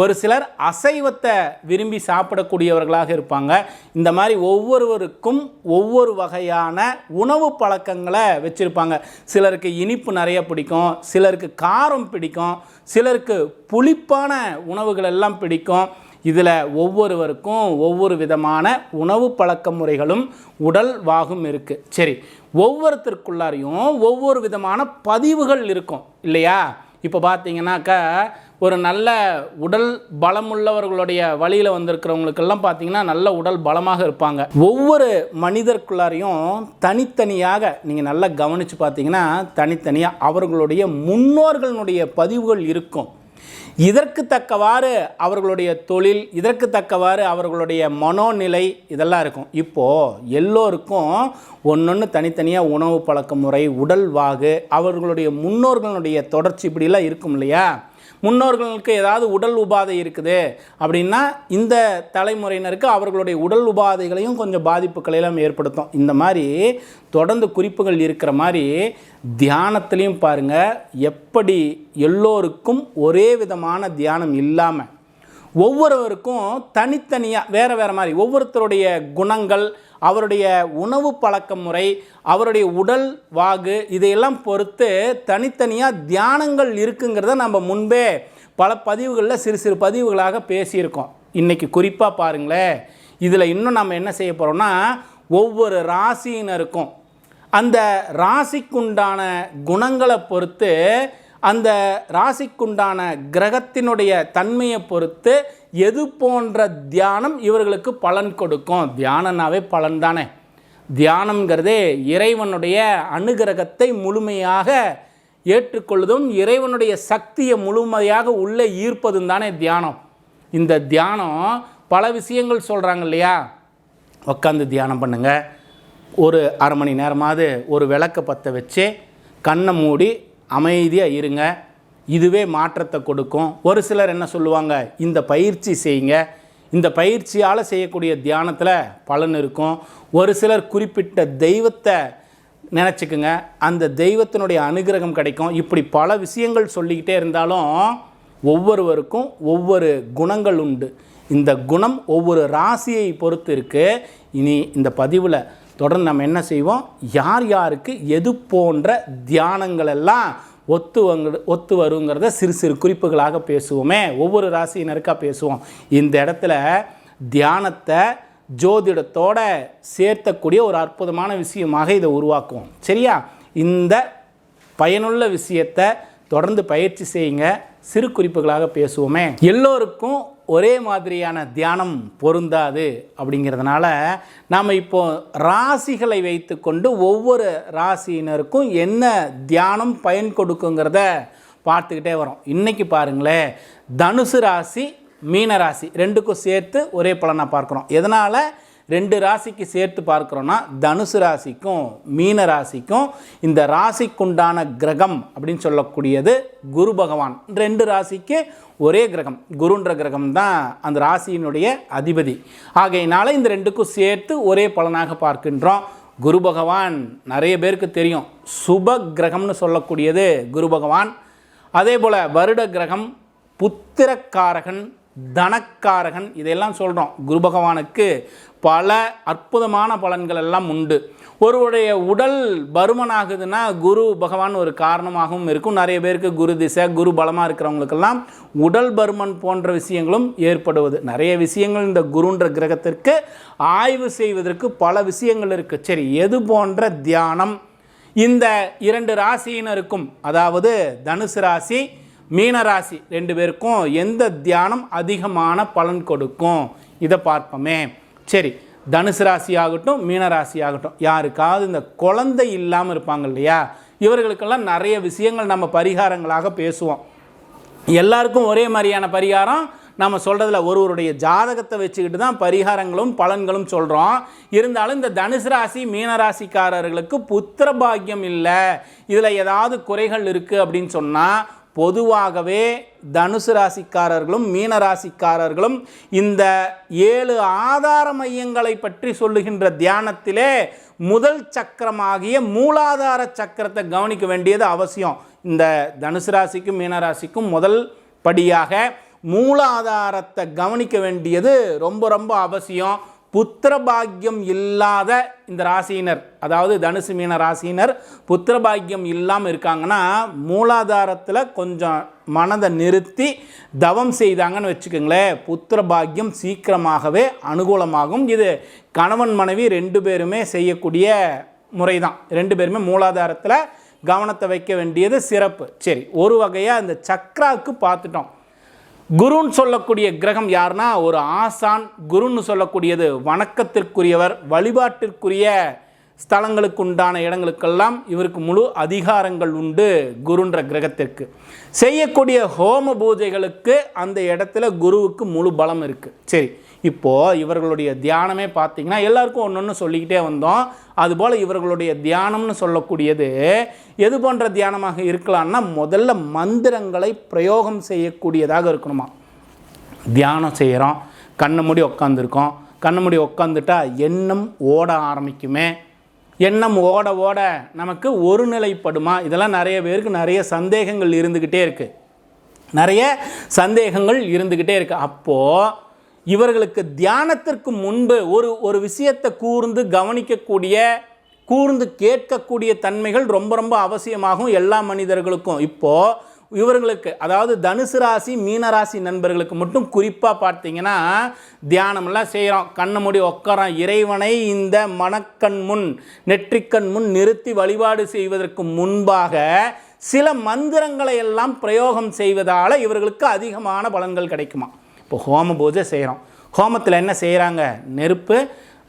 ஒரு சிலர் அசைவத்தை விரும்பி சாப்பிடக்கூடியவர்களாக இருப்பாங்க. இந்த மாதிரி ஒவ்வொருவருக்கும் ஒவ்வொரு வகையான உணவு பழக்கங்களை வச்சுருப்பாங்க. சிலருக்கு இனிப்பு நிறைய பிடிக்கும் சிலருக்கு காரம் பிடிக்கும் சிலருக்கு புளிப்பான உணவுகள் எல்லாம் பிடிக்கும். இதில் ஒவ்வொருவருக்கும் ஒவ்வொரு விதமான உணவு பழக்க முறைகளும் உடல் வாகும் இருக்குது சரி ஒவ்வொருத்தருக்குள்ளாரையும் ஒவ்வொரு விதமான பதிவுகள் இருக்கும். இல்லையா? இப்போ பார்த்தீங்கன்னாக்கா ஒரு நல்ல உடல் பலமுள்ளவர்களுடைய வழியில் வந்திருக்கிறவங்களுக்கெல்லாம் பார்த்தீங்கன்னா நல்ல உடல் பலமாக இருப்பாங்க. ஒவ்வொரு மனிதர்குள்ளாரையும் தனித்தனியாக நீங்கள் நல்லா கவனித்து பார்த்தீங்கன்னா தனித்தனியாக அவர்களுடைய முன்னோர்களுடைய பதிவுகள் இருக்கும். இதற்கு தக்கவாறு அவர்களுடைய தொழில் இதற்கு தக்கவாறு அவர்களுடைய மனோநிலை இதெல்லாம் இருக்கும். இப்போது எல்லோருக்கும் ஒன்றொன்று தனித்தனியாக உணவு பழக்க முறை உடல் வாகு அவர்களுடைய முன்னோர்களுடைய தொடர்ச்சி இப்படிலாம் இருக்கும் இல்லையா? முன்னோர்களுக்கு ஏதாவது உடல் உபாதை இருக்குது அப்படின்னா இந்த தலைமுறையினருக்கு அவர்களுடைய உடல் உபாதைகளையும் கொஞ்சம் பாதிப்புகளையெல்லாம் ஏற்படுத்தும். இந்த மாதிரி தொடர்ந்து குறிப்புகள் இருக்கிற மாதிரி தியானத்துலேயும் பாருங்கள் எப்படி எல்லோருக்கும் ஒரே விதமான தியானம் இல்லாமல் ஒவ்வொருவருக்கும் தனித்தனியாக வேறு வேறு மாதிரி ஒவ்வொருத்தருடைய குணங்கள் அவருடைய உணவு பழக்க முறை அவருடைய உடல் வாகு இதையெல்லாம் பொறுத்து தனித்தனியாக தியானங்கள் இருக்குங்கிறத நம்ம முன்பே பல பதிவுகளில் சிறு சிறு பதிவுகளாக பேசியிருக்கோம். இன்றைக்கி குறிப்பாக பாருங்களேன். இதில் இன்னும் நம்ம என்ன செய்ய போகிறோம்னா ஒவ்வொரு ராசியினருக்கும் அந்த ராசிக்குண்டான குணங்களை பொறுத்து அந்த ராசிக்குண்டான கிரகத்தினுடைய தன்மையை பொறுத்து எது போன்ற தியானம் இவர்களுக்கு பலன் கொடுக்கும்? தியானம்னாவே பலன் தானே. தியானம்ங்கிறதே இறைவனுடைய அனுகிரகத்தை முழுமையாக ஏற்றுக்கொள்வதும் இறைவனுடைய சக்தியை முழுமையாக உள்ளே ஈர்ப்பதும் தானே தியானம். இந்த தியானம் பல விஷயங்கள் சொல்கிறாங்க இல்லையா? உட்காந்து தியானம் பண்ணுங்கள் ஒரு அரை மணி நேரமாவது ஒரு விளக்க பற்ற வச்சு கண்ணை மூடி அமைதியாக இருங்க. இதுவே மாற்றத்தை கொடுக்கும். ஒரு சிலர் என்ன சொல்லுவாங்க? இந்த பயிற்சி செய்யுங்க. இந்த பயிற்சியால் செய்யக்கூடிய தியானத்தில் பலன் இருக்கும். ஒரு சிலர் குறிப்பிட்ட தெய்வத்தை நினச்சிக்குங்க. அந்த தெய்வத்தினுடைய அனுகிரகம் கிடைக்கும். இப்படி பல விஷயங்கள் சொல்லிக்கிட்டே இருந்தாலும் ஒவ்வொருவருக்கும் ஒவ்வொரு குணங்கள் உண்டு. இந்த குணம் ஒவ்வொரு ராசியை பொறுத்து இருக்குது இனி இந்த பதிவில் தொடர்ந்து நம்ம என்ன செய்வோம்? யார் யாருக்கு எது போன்ற தியானங்கள் எல்லாம் ஒத்து வங்க ஒத்து வருங்கிறத சிறு சிறு குறிப்புகளாக பேசுவோமே. ஒவ்வொரு ராசியினருக்காக பேசுவோம். இந்த இடத்துல தியானத்தை ஜோதிடத்தோட சேர்த்தக்கூடிய ஒரு அற்புதமான விஷயமாக இதை உருவாக்குவோம். சரியா? இந்த பயனுள்ள விஷயத்தை தொடர்ந்து பயிற்சி செய்யுங்க. சிறு குறிப்புகளாக பேசுவோமே. எல்லோருக்கும் ஒரே மாதிரியான தியானம் பொருந்தாது அப்படிங்கிறதுனால நாம் இப்போ ராசிகளை வைத்துக்கொண்டு ஒவ்வொரு ராசியினருக்கும் என்ன தியானம் பயன் கொடுக்குங்கிறத பார்த்துக்கிட்டே வரோம். இன்றைக்கி பாருங்களேன் தனுசு ராசி மீன ராசி ரெண்டுக்கும் சேர்த்து ஒரே பலனாக பார்க்குறோம். எதனால்? ரெண்டு ராசிக்கு சேர்த்து பார்க்குறோன்னா தனுசு ராசிக்கும் மீன ராசிக்கும் இந்த ராசிக்குண்டான கிரகம் அப்படின்னு சொல்லக்கூடியது குரு பகவான். ரெண்டு ராசிக்கு ஒரே கிரகம் குருன்ற கிரகம் தான் அந்த ராசியினுடைய அதிபதி. ஆகையினால இந்த ரெண்டுக்கும் சேர்த்து ஒரே பலனாக பார்க்கின்றோம். குரு பகவான் நிறைய பேருக்கு தெரியும். சுப கிரகம்னு சொல்லக்கூடியது குரு பகவான். அதே போல் வருட கிரகம் புத்திரக்காரகன் தனக்காரகன் இதையெல்லாம் சொல்கிறோம் குரு பகவானுக்கு பல அற்புதமான பலன்கள் எல்லாம் உண்டு. ஒருவருடைய உடல் பருமனாகுதுன்னா குரு பகவான் ஒரு காரணமாகவும் இருக்கும். நிறைய பேருக்கு குரு திசை குரு பலமாக இருக்கிறவங்களுக்கெல்லாம் உடல் பருமன் போன்ற விஷயங்களும் ஏற்படுவது. நிறைய விஷயங்கள் இந்த குருன்ற கிரகத்திற்கு ஆய்வு செய்வதற்கு பல விஷயங்கள் இருக்குது சரி எது போன்ற தியானம்? இந்த இரண்டு ராசியினருக்கும் அதாவது தனுசு ராசி மீனராசி ரெண்டு பேருக்கும் எந்த தியானம் அதிகமான பலன் கொடுக்கும்? இதை பார்ப்போமே. சரி தனுசு ராசி ஆகட்டும் மீனராசி ஆகட்டும். யாருக்காவது இந்த குழந்தை இல்லாமல் இருப்பாங்க இல்லையா? இவர்களுக்கெல்லாம் நிறைய விஷயங்கள் நம்ம பரிகாரங்களாக பேசுவோம். எல்லாருக்கும் ஒரே மாதிரியான பரிகாரம். நம்ம சொல்கிறதுல ஒருவருடைய ஜாதகத்தை வச்சுக்கிட்டு தான் பரிகாரங்களும் பலன்களும் சொல்கிறோம் இருந்தாலும் இந்த தனுசு ராசி மீனராசிக்காரர்களுக்கு புத்திர பாக்கியம் இல்லை. இதில் ஏதாவது குறைகள் இருக்குது அப்படின்னு சொன்னால் பொதுவாகவே தனுசு ராசிக்காரர்களும் மீன ராசிக்காரர்களும் இந்த ஏழு ஆதார மையங்களை பற்றி சொல்லுகின்ற தியானத்திலே முதல் சக்கரமாகிய மூலாதார சக்கரத்தை கவனிக்க வேண்டியது அவசியம். இந்த தனுசு ராசிக்கும் மீன ராசிக்கும் முதல் படியாக மூலாதாரத்தை கவனிக்க வேண்டியது ரொம்ப ரொம்ப அவசியம். புத்திரபாகியம் இல்லாத இந்த ராசியினர் அதாவது தனுசு மீன ராசியினர் புத்திரபாகியம் இல்லாமல் இருக்காங்கன்னா மூலாதாரத்தில் கொஞ்சம் மனதை நிறுத்தி தவம் செய்தாங்கன்னு வச்சுக்கோங்களேன். புத்திரபாகியம் சீக்கிரமாகவே அனுகூலமாகும். இது கணவன் மனைவி ரெண்டு பேருமே செய்யக்கூடிய முறை தான் ரெண்டு பேருமே மூலாதாரத்தில் கவனத்தை வைக்க வேண்டியது சிறப்பு. சரி ஒரு வகையாக இந்த சக்ராவுக்கு பார்த்துட்டோம். குருன்னு சொல்லக்கூடிய கிரகம் யாருன்னா ஒரு ஆசான் குருன்னு சொல்லக்கூடியது வணக்கத்திற்குரியவர் வழிபாட்டிற்குரிய ஸ்தலங்களுக்கு உண்டான இடங்களுக்கெல்லாம் இவருக்கு முழு அதிகாரங்கள் உண்டு குருன்ற கிரகத்திற்கு. செய்யக்கூடிய ஹோம பூஜைகளுக்கு அந்த இடத்துல குருவுக்கு முழு பலம் இருக்குது சரி இப்போது இவர்களுடைய தியானமே பார்த்தீங்கன்னா எல்லாருக்கும் ஒன்று ஒன்று சொல்லிக்கிட்டே வந்தோம். அதுபோல் இவர்களுடைய தியானம்னு சொல்லக்கூடியது எது போன்ற தியானமாக இருக்கலாம்னா முதல்ல மந்திரங்களை பிரயோகம் செய்யக்கூடியதாக இருக்கணுமா. தியானம் செய்கிறோம் கண்ணை மூடி உட்காந்துருக்கோம் கண்ணை மூடி உட்காந்துட்டா எண்ணம் ஓட ஆரம்பிக்குமே. எண்ணம் ஓட ஓட நமக்கு ஒருநிலைப்படுமா இதெல்லாம் நிறைய பேருக்கு நிறைய சந்தேகங்கள் இருந்துக்கிட்டே இருக்குது நிறைய சந்தேகங்கள் இருந்துக்கிட்டே இருக்குது அப்போது இவர்களுக்கு தியானத்திற்கு முன்பு ஒரு ஒரு விஷயத்தை கூர்ந்து கவனிக்கக்கூடிய கூர்ந்து கேட்கக்கூடிய தன்மைகள் ரொம்ப ரொம்ப அவசியமாகும் எல்லா மனிதர்களுக்கும். இப்போது இவர்களுக்கு அதாவது தனுசு ராசி மீனராசி நண்பர்களுக்கு மட்டும் குறிப்பாக பார்த்தீங்கன்னா தியானமெல்லாம் செய்கிறோம் கண்ணை மூடி உட்காரோம் இறைவனை இந்த மனக்கண் முன் நெற்றிக்கண் முன் நிறுத்தி வழிபாடு செய்வதற்கு முன்பாக சில மந்திரங்களை எல்லாம் பிரயோகம் செய்வதால் இவர்களுக்கு அதிகமான பலன்கள் கிடைக்குமா இப்போ ஹோம பூஜை செய்கிறோம். ஹோமத்தில் என்ன செய்கிறாங்க? நெருப்பு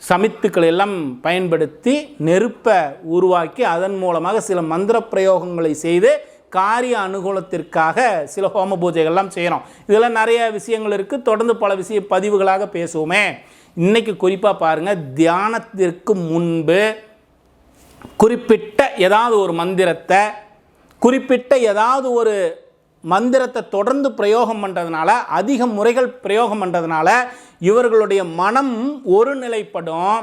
சமித்துக்கள் எல்லாம் பயன்படுத்தி நெருப்பை உருவாக்கி அதன் மூலமாக சில மந்திர பிரயோகங்களை செய்து காரிய அனுகூலத்திற்காக சில ஹோம பூஜைகள்லாம் செய்கிறோம். இதெல்லாம் நிறைய விஷயங்கள் இருக்குது. தொடர்ந்து பல விஷய பதிவுகளாக பேசுவோமே. இன்றைக்கி குறிப்பாக பாருங்கள் தியானத்திற்கு முன்பு குறிப்பிட்ட ஏதாவது ஒரு மந்திரத்தை குறிப்பிட்ட ஏதாவது ஒரு மந்திரத்தை தொடர்ந்து பிரயோகம் பண்ணுறதுனால அதிக முறைகள் பிரயோகம் பண்ணுறதுனால இவர்களுடைய மனம் ஒருநிலைப்படும்.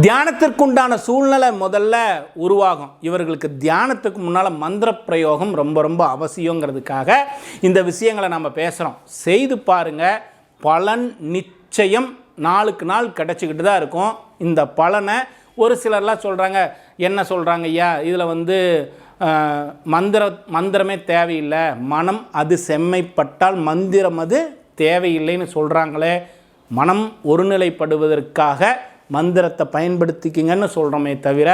தியானத்திற்குண்டான சூழ்நிலை முதல்ல உருவாகும். இவர்களுக்கு தியானத்துக்கு முன்னால் மந்திர பிரயோகம் ரொம்ப ரொம்ப அவசியங்கிறதுக்காக இந்த விஷயங்களை நம்ம பேசுகிறோம் செய்து பாருங்க பலன் நிச்சயம் நாளுக்கு நாள் கிடச்சிக்கிட்டு தான் இருக்கும். இந்த பலனை ஒரு சிலர்லாம் சொல்கிறாங்க என்ன சொல்கிறாங்க ஐயா? இதில் வந்து மந்திர மந்திரமே தேவையில்லை. மனம் அது செம்மைப்பட்டால் மந்திரம் அது தேவையில்லைன்னு சொல்கிறாங்களே மனம் ஒருநிலைப்படுவதற்காக மந்திரத்தை பயன்படுத்திக்கிங்கன்னு சொல்கிறோமே தவிர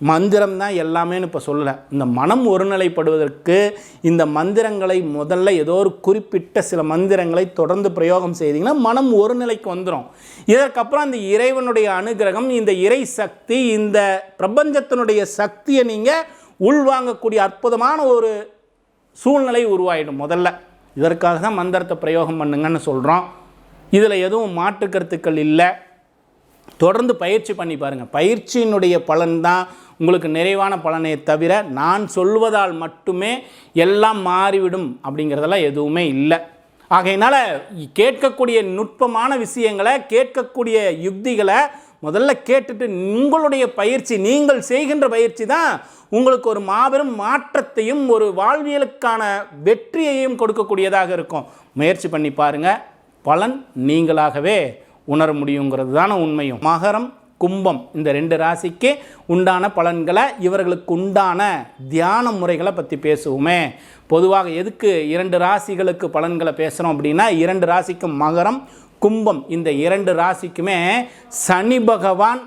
மந்திரம் தான் எல்லாமேன்னு இப்போ சொல்லலை. இந்த மனம் ஒருநிலைப்படுவதற்கு இந்த மந்திரங்களை முதல்ல ஏதோ ஒரு குறிப்பிட்ட சில மந்திரங்களை தொடர்ந்து பிரயோகம் செய்தீங்கன்னா மனம் ஒரு நிலைக்கு வந்துடும் இதற்கப்புறம் அந்த இறைவனுடைய அனுகிரகம் இந்த இறை சக்தி இந்த பிரபஞ்சத்தினுடைய சக்தியை நீங்கள் உள்வாங்கக்கூடிய அற்புதமான ஒரு சூழ்நிலை உருவாயிடும் முதல்ல. இதற்காக தான் மந்திரத்தை பிரயோகம் பண்ணுங்கன்னு சொல்கிறோம் இதில் எதுவும் மாற்று கருத்துக்கள் இல்லை. தொடர்ந்து பயிற்சி பண்ணி பாருங்கள் பயிற்சியினுடைய பலன்தான் உங்களுக்கு நிறைவான பலனை தவிர நான் சொல்வதால் மட்டுமே எல்லாம் மாறிவிடும் அப்படிங்கிறதெல்லாம் எதுவுமே இல்லை. ஆகையினால கேட்கக்கூடிய நுட்பமான விஷயங்களை கேட்கக்கூடிய யுக்திகளை முதல்ல கேட்டுட்டு உங்களுடைய பயிற்சி நீங்கள் செய்கின்ற பயிற்சி தான் உங்களுக்கு ஒரு மாபெரும் மாற்றத்தையும் ஒரு வாழ்வியலுக்கான வெற்றியையும் கொடுக்கக்கூடியதாக இருக்கும். முயற்சி பண்ணி பாருங்கள் பலன் நீங்களாகவே உணர முடியுங்கிறது தானே உண்மையும். மகரம் கும்பம் இந்த ரெண்டு ராசிக்கு உண்டான பலன்களை இவர்களுக்கு உண்டான தியான முறைகளை பற்றி பேசுவோமே. பொதுவாக எதுக்கு இரண்டு ராசிகளுக்கு பலன்களை பேசுகிறோம் அப்படின்னா இரண்டு ராசிக்கும் மகரம் கும்பம் இந்த இரண்டு ராசிக்குமே சனி பகவான்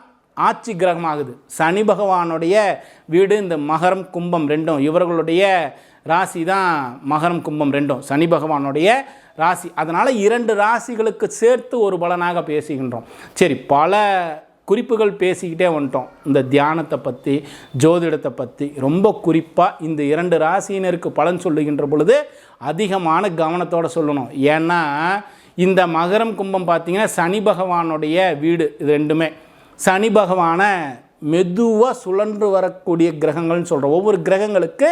ஆட்சி கிரகமாகுது. சனி பகவானுடைய வீடு இந்த மகரம் கும்பம் ரெண்டும். இவர்களுடைய ராசி தான் மகரம் கும்பம் ரெண்டும். சனி பகவானுடைய ராசி. அதனால் இரண்டு ராசிகளுக்கு சேர்த்து ஒரு பலனாக பேசுகின்றோம். சரி பல குறிப்புகள் பேசிக்கிட்டே வந்துட்டோம். இந்த தியானத்தை பற்றி ஜோதிடத்தை பற்றி ரொம்ப குறிப்பாக இந்த இரண்டு ராசியினருக்கு பலன் சொல்லுகின்ற பொழுது அதிகமான கவனத்தோடு சொல்லணும். ஏன்னா இந்த மகரம் கும்பம் பார்த்திங்கன்னா சனி பகவானுடைய வீடு இது ரெண்டுமே. சனி பகவானை மெதுவாக சுழன்று வரக்கூடிய கிரகங்கள்னு சொல்கிறோம் ஒவ்வொரு கிரகங்களுக்கு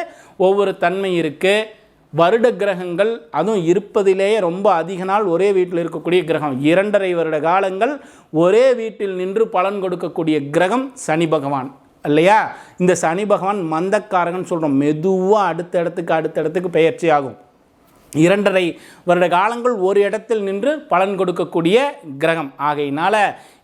ஒவ்வொரு தன்மை இருக்குது வருட கிரகங்கள் அதுவும் இருப்பதிலேயே ரொம்ப அதிக நாள் ஒரே வீட்டில் இருக்கக்கூடிய கிரகம். இரண்டரை வருட காலங்கள் ஒரே வீட்டில் நின்று பலன் கொடுக்கக்கூடிய கிரகம் சனி பகவான். இல்லையா? இந்த சனி பகவான் மந்தக்காரகன் சொல்கிறோம் மெதுவாக அடுத்த இடத்துக்கு அடுத்த இடத்துக்கு பயிற்சி ஆகும். இரண்டரை வருட காலங்கள் ஒரு இடத்தில் நின்று பலன் கொடுக்கக்கூடிய கிரகம். ஆகையினால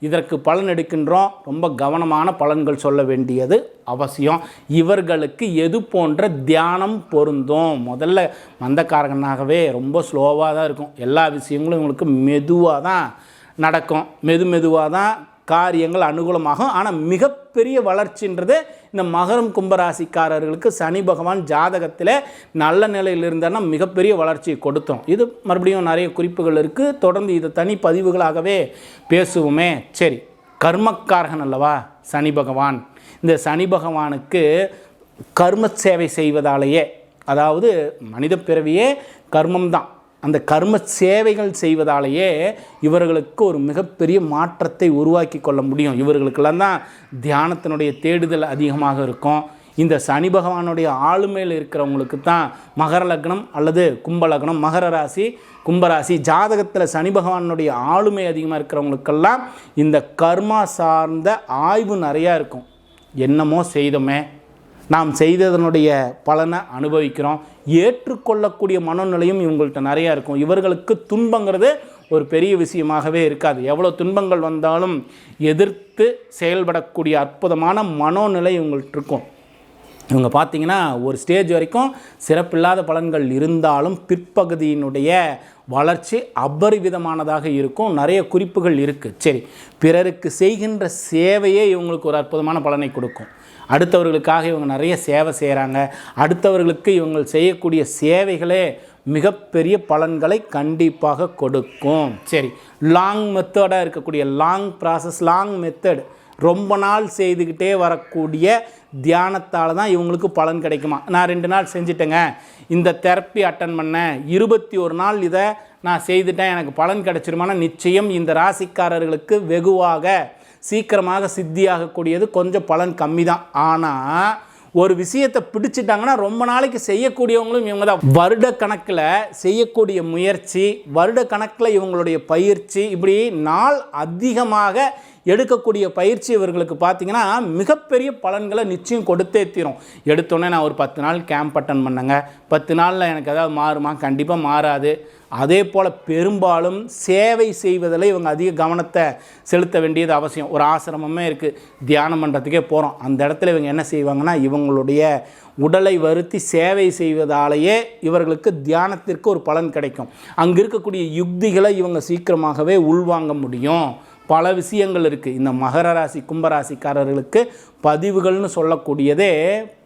இதற்கு பலன் எடுக்கின்றோம். ரொம்ப கவனமான பலன்கள் சொல்ல வேண்டியது அவசியம். இவர்களுக்கு எது போன்ற தியானம் பொருந்தும். முதல்ல மந்தக்காரகனாகவே ரொம்ப ஸ்லோவாக தான் இருக்கும். எல்லா விஷயங்களும் இவங்களுக்கு மெதுவாக தான் நடக்கும். மெது மெதுவாக தான் காரியங்கள் அனுகூலமாகும். ஆனால் மிகப்பெரிய வளர்ச்சின்றது இந்த மகரம் கும்பராசிக்காரர்களுக்கு சனி பகவான் ஜாதகத்தில் நல்ல நிலையில் இருந்தார்னா மிகப்பெரிய வளர்ச்சியை கொடுத்தோம். இது மறுபடியும் நிறைய குறிப்புகள் இருக்குது தொடர்ந்து இது தனி பதிவுகளாகவே பேசுவோமே. சரி கர்மக்காரகன் அல்லவா சனி பகவான்? இந்த சனி பகவானுக்கு கர்ம சேவை செய்வதாலேயே அதாவது மனித பிறவியே கர்மம் தான் அந்த கர்ம சேவைகள் செய்வதாலேயே இவர்களுக்கு ஒரு மிகப்பெரிய மாற்றத்தை உருவாக்கி கொள்ள முடியும். இவர்களுக்கெல்லாம் தான் தியானத்தினுடைய தேடுதல் அதிகமாக இருக்கும். இந்த சனி பகவானுடைய ஆளுமையில் இருக்கிறவங்களுக்கு தான் மகர லக்னம் அல்லது கும்ப லக்னம் மகர ராசி கும்பராசி ஜாதகத்தில் சனி பகவானுடைய ஆளுமை அதிகமாக இருக்கிறவங்களுக்கெல்லாம் இந்த கர்மா சார்ந்த ஆய்வு நிறையா இருக்கும். என்னமோ செய்தோமே நாம் செய்ததனுடைய பலனை அனுபவிக்கிறோம். ஏற்றுக்கொள்ளக்கூடிய மனநிலையும் இவங்கள்ட்ட நிறையா இருக்கும். இவர்களுக்கு துன்பங்கிறது ஒரு பெரிய விஷயமாகவே இருக்காது. எவ்வளோ துன்பங்கள் வந்தாலும் எதிர்த்து செயல்படக்கூடிய அற்புதமான மனோநிலை இவங்கள்ட்ட இருக்கும். இவங்க பார்த்தீங்கன்னா ஒரு ஸ்டேஜ் வரைக்கும் சிறப்பில்லாத பலன்கள் இருந்தாலும் பிற்பகுதியினுடைய வளர்ச்சி அபரிவிதமானதாக இருக்கும். நிறைய குறிப்புகள் இருக்குது சரி பிறருக்கு செய்கின்ற சேவையே இவங்களுக்கு ஒரு அற்புதமான பலனை கொடுக்கும். அடுத்தவர்களுக்காக இவங்க நிறைய சேவை செய்கிறாங்க அடுத்தவர்களுக்கு இவங்க செய்யக்கூடிய சேவைகளே மிகப்பெரிய பலன்களை கண்டிப்பாக கொடுக்கும். சரி லாங் மெத்தடாக இருக்கக்கூடிய லாங் ப்ராசஸ் லாங் மெத்தட் ரொம்ப நாள் செய்துக்கிட்டே வரக்கூடிய தியானத்தால் தான் இவங்களுக்கு பலன் கிடைக்குமா? நான் ரெண்டு நாள் செஞ்சிட்டேங்க. இந்த தெரப்பி அட்டன் பண்ணேன். இருபத்தி ஒரு நாள் இதை நான் செய்துட்டேன். எனக்கு பலன் கிடைச்சிருமானா? நிச்சயம் இந்த ராசிக்காரர்களுக்கு வெகுவாக சீக்கிரமாக சித்தியாகக்கூடியது கொஞ்சம் பலன் கம்மி தான் ஆனால் ஒரு விஷயத்தை பிடிச்சிட்டாங்கன்னா ரொம்ப நாளைக்கு செய்யக்கூடியவங்களும் இவங்க தான் வருட கணக்கில் செய்யக்கூடிய முயற்சி வருட கணக்கில் இவங்களுடைய பயிற்சி இப்படி நாள் அதிகமாக எடுக்கக்கூடிய பயிற்சி இவர்களுக்கு பார்த்திங்கன்னா மிகப்பெரிய பலன்களை நிச்சயம் கொடுத்தே தீரும். எடுத்தோன்னே நான் ஒரு பத்து நாள் கேம்ப் அட்டன் பண்ணேங்க. பத்து நாளில் எனக்கு ஏதாவது மாறுமா? கண்டிப்பாக மாறாது. அதே போல் பெரும்பாலும் சேவை செய்வதில் இவங்க அதிக கவனத்தை செலுத்த வேண்டியது அவசியம். ஒரு ஆசிரமமே இருக்குது தியானம் பண்ணுறதுக்கே போகிறோம் அந்த இடத்துல இவங்க என்ன செய்வாங்கன்னா இவங்களுடைய உடலை வருத்தி சேவை செய்வதாலேயே இவர்களுக்கு தியானத்திற்கு ஒரு பலன் கிடைக்கும். அங்கே இருக்கக்கூடிய யுக்திகளை இவங்க சீக்கிரமாகவே உள்வாங்க முடியும். பல விஷயங்கள் இருக்குது இந்த மகர ராசி கும்பராசிக்காரர்களுக்கு பதிவுகள்னு சொல்லக்கூடியதே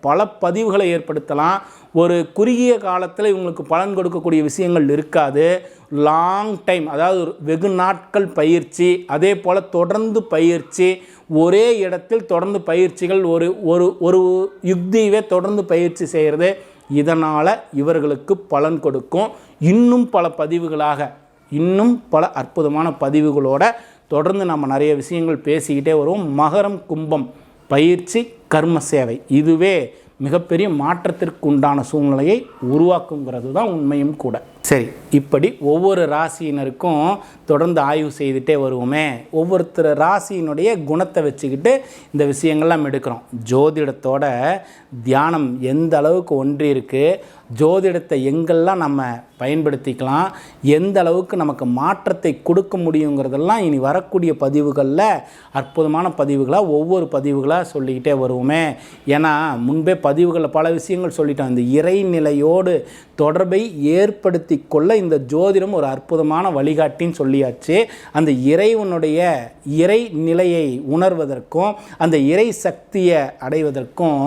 பல பதிவுகளை ஏற்படுத்தலாம். ஒரு குறுகிய காலத்தில் இவங்களுக்கு பலன் கொடுக்கக்கூடிய விஷயங்கள் இருக்காது. லாங் டைம் அதாவது ஒரு வெகு நாட்கள் பயிற்சி அதே போல் தொடர்ந்து பயிற்சி ஒரே இடத்தில் தொடர்ந்து பயிற்சிகள் ஒரு ஒரு ஒரு யுக்தியவே தொடர்ந்து பயிற்சி செய்கிறது இதனால் இவர்களுக்கு பலன் கொடுக்கும். இன்னும் பல பதிவுகளாக இன்னும் பல அற்புதமான பதிவுகளோட தொடர்ந்து நம்ம நிறைய விஷயங்கள் பேசிக்கிட்டே வருவோம். மகரம் கும்பம் பயிற்சி கர்ம சேவை. இதுவே மிகப்பெரிய மாற்றத்திற்கு உண்டான சூழ்நிலையை உருவாக்குங்கிறது தான் உண்மையும் கூட. சரி இப்படி ஒவ்வொரு ராசியினருக்கும் தொடர்ந்து ஆய்வு செய்துட்டே வருவோமே. ஒவ்வொருத்தர் ராசியினுடைய குணத்தை வச்சுக்கிட்டு இந்த விஷயங்கள்லாம் எடுக்கிறோம். ஜோதிடத்தோட தியானம் எந்த அளவுக்கு ஒன்றி இருக்குது ஜோதிடத்தை எங்கெல்லாம் நம்ம பயன்படுத்திக்கலாம் எந்த அளவுக்கு நமக்கு மாற்றத்தை கொடுக்க முடியுங்கிறதெல்லாம் இனி வரக்கூடிய பதிவுகளில் அற்புதமான பதிவுகளாக ஒவ்வொரு பதிவுகளாக சொல்லிக்கிட்டே வருவோமே. ஏன்னா முன்பே பதிவுகளில் பல விஷயங்கள் சொல்லிட்டோம். இந்த இறைநிலையோடு தொடர்பை ஏற்படுத்தி கொள்ள இந்த ஜோதிடம் ஒரு அற்புதமான வழிகாட்டின்னு சொல்லியாச்சு. அந்த இறைவனுடைய இறை நிலையை உணர்வதற்கும் அந்த இறை சக்தியை அடைவதற்கும்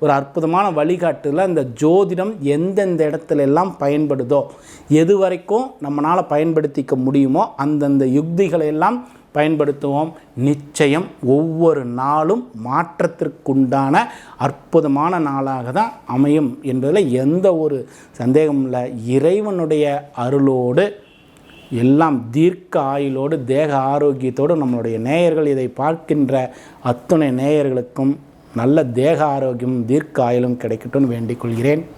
ஒரு அற்புதமான வழிகாட்டில் இந்த ஜோதிடம் எந்தெந்த இடத்துல எல்லாம் பயன்படுதோ எது வரைக்கும் நம்மளால் பயன்படுத்திக்க முடியுமோ அந்தந்த யுக்திகளை எல்லாம் பயன்படுத்துவோம். நிச்சயம் ஒவ்வொரு நாளும் மாற்றத்திற்குண்டான அற்புதமான நாளாக தான் அமையும் என்பதில் எந்த ஒரு சந்தேகமும் இல்லை. இறைவனுடைய அருளோடு எல்லாம் தீர்க்க ஆயுளோடு தேக ஆரோக்கியத்தோடு நம்மளுடைய நேயர்கள் இதை பார்க்கின்ற அத்துணை நேயர்களுக்கும் நல்ல தேக ஆரோக்கியம் தீர்க்க ஆயுளும் கிடைக்கட்டும்னு வேண்டிக் கொள்கிறேன்.